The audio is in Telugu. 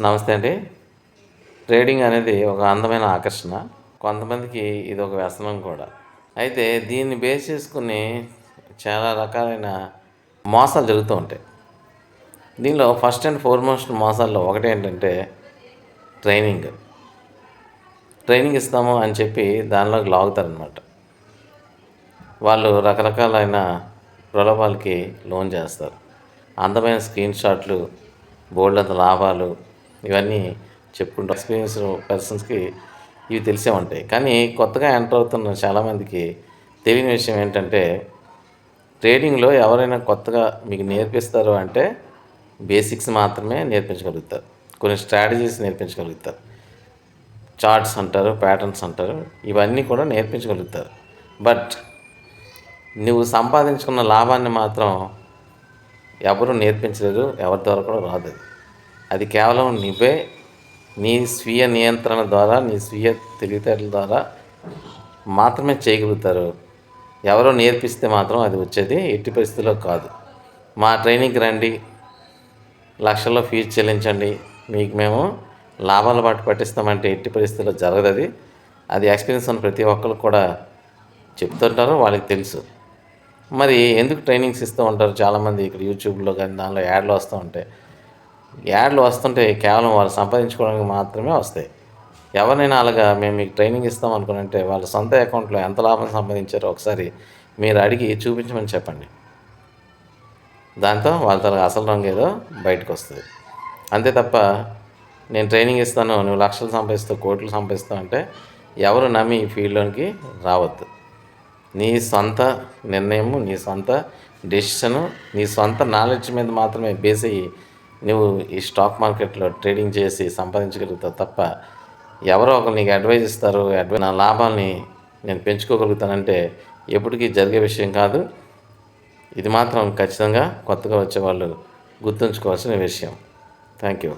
నమస్తే అండి. ట్రేడింగ్ అనేది ఒక అందమైన ఆకర్షణ. కొంతమందికి ఇది ఒక వ్యసనం కూడా. అయితే దీన్ని బేస్ చేసుకుని చాలా రకాలైన మోసాలు జరుగుతూ ఉంటాయి. దీనిలో ఫస్ట్ అండ్ ఫోర్మోస్ట్ మోసాల్లో ఒకటి ఏంటంటే ట్రైనింగ్. ట్రైనింగ్ ఇస్తాము అని చెప్పి దానిలోకి లాగుతారనమాట వాళ్ళు రకరకాలైన ప్రలోభాలకి లోన్ చేస్తారు. అందమైన స్క్రీన్ షాట్లు బోల్డ్ అంత లాభాలు ఇవన్నీ చెప్పుకుంటూ ఎక్స్పీరియన్స్ పర్సన్స్కి ఇవి తెలిసే ఉంటాయి కానీ కొత్తగా ఎంటర్ అవుతున్న చాలామందికి తెలియని విషయం ఏంటంటే ట్రేడింగ్లో ఎవరైనా కొత్తగా మీకు నేర్పిస్తారు అంటే బేసిక్స్ మాత్రమే నేర్పించగలుగుతారు. కొన్ని స్ట్రాటజీస్ నేర్పించగలుగుతారు. చార్ట్స్ అంటారు ప్యాటర్న్స్ అంటారు ఇవన్నీ కూడా నేర్పించగలుగుతారు. బట్ నువ్వు సంపాదించుకున్న లాభాన్ని మాత్రం ఎవరు నేర్పించలేరు ఎవరి ద్వారా కూడా రాదు అది. కేవలం నువ్వే నీ స్వీయ నియంత్రణ ద్వారా నీ స్వీయ తెలివితేటల ద్వారా మాత్రమే చేయగలుగుతారు. ఎవరో నేర్పిస్తే మాత్రం అది వచ్చేది ఎట్టి పరిస్థితుల్లో కాదు. మా ట్రైనింగ్కి రండి లక్షల్లో ఫీజు చెల్లించండి మీకు మేము లాభాల పాటు పట్టిస్తామంటే ఎట్టి పరిస్థితుల్లో జరగదు అది. అది ఎక్స్పీరియన్స్ ఉన్న ప్రతి ఒక్కరు కూడా చెప్తుంటారు వాళ్ళకి తెలుసు. మరి ఎందుకు ట్రైనింగ్స్ ఇస్తూ ఉంటారు? చాలామంది ఇక్కడ యూట్యూబ్లో కానీ దానిలో యాడ్లు వస్తూ ఉంటాయి. యాడ్లు వస్తుంటే కేవలం వాళ్ళు సంపాదించుకోవడానికి మాత్రమే వస్తాయి. ఎవరినైనా అలాగా మేము మీకు ట్రైనింగ్ ఇస్తాం అనుకునంటే వాళ్ళ సొంత అకౌంట్లో ఎంత లాభం సంపాదించారో ఒకసారి మీరు అడిగి చూపించమని చెప్పండి. దాంతో వాళ్ళ తన అసలు రంగు ఏదో బయటకు వస్తుంది. అంతే తప్ప నేను ట్రైనింగ్ ఇస్తాను నువ్వు లక్షలు సంపాదిస్తావు కోట్లు సంపాదిస్తావు అంటే ఎవరు నమ్మి ఈ ఫీల్డ్లోకి రావద్దు. నీ సొంత నిర్ణయము నీ సొంత డెసిషను నీ సొంత నాలెడ్జ్ మీద మాత్రమే బేస్ అయ్యి నువ్వు ఈ స్టాక్ మార్కెట్లో ట్రేడింగ్ చేసి సంపాదించగలుగుతావు తప్ప ఎవరో ఒకరు నీకు అడ్వైజ్ ఇస్తారు అడ్వై నా లాభాల్ని నేను పెంచుకోగలుగుతానంటే ఎప్పటికీ జరిగే విషయం కాదు. ఇది మాత్రం ఖచ్చితంగా కొత్తగా వచ్చే వాళ్ళు గుర్తుంచుకోవాల్సిన విషయం. Thank you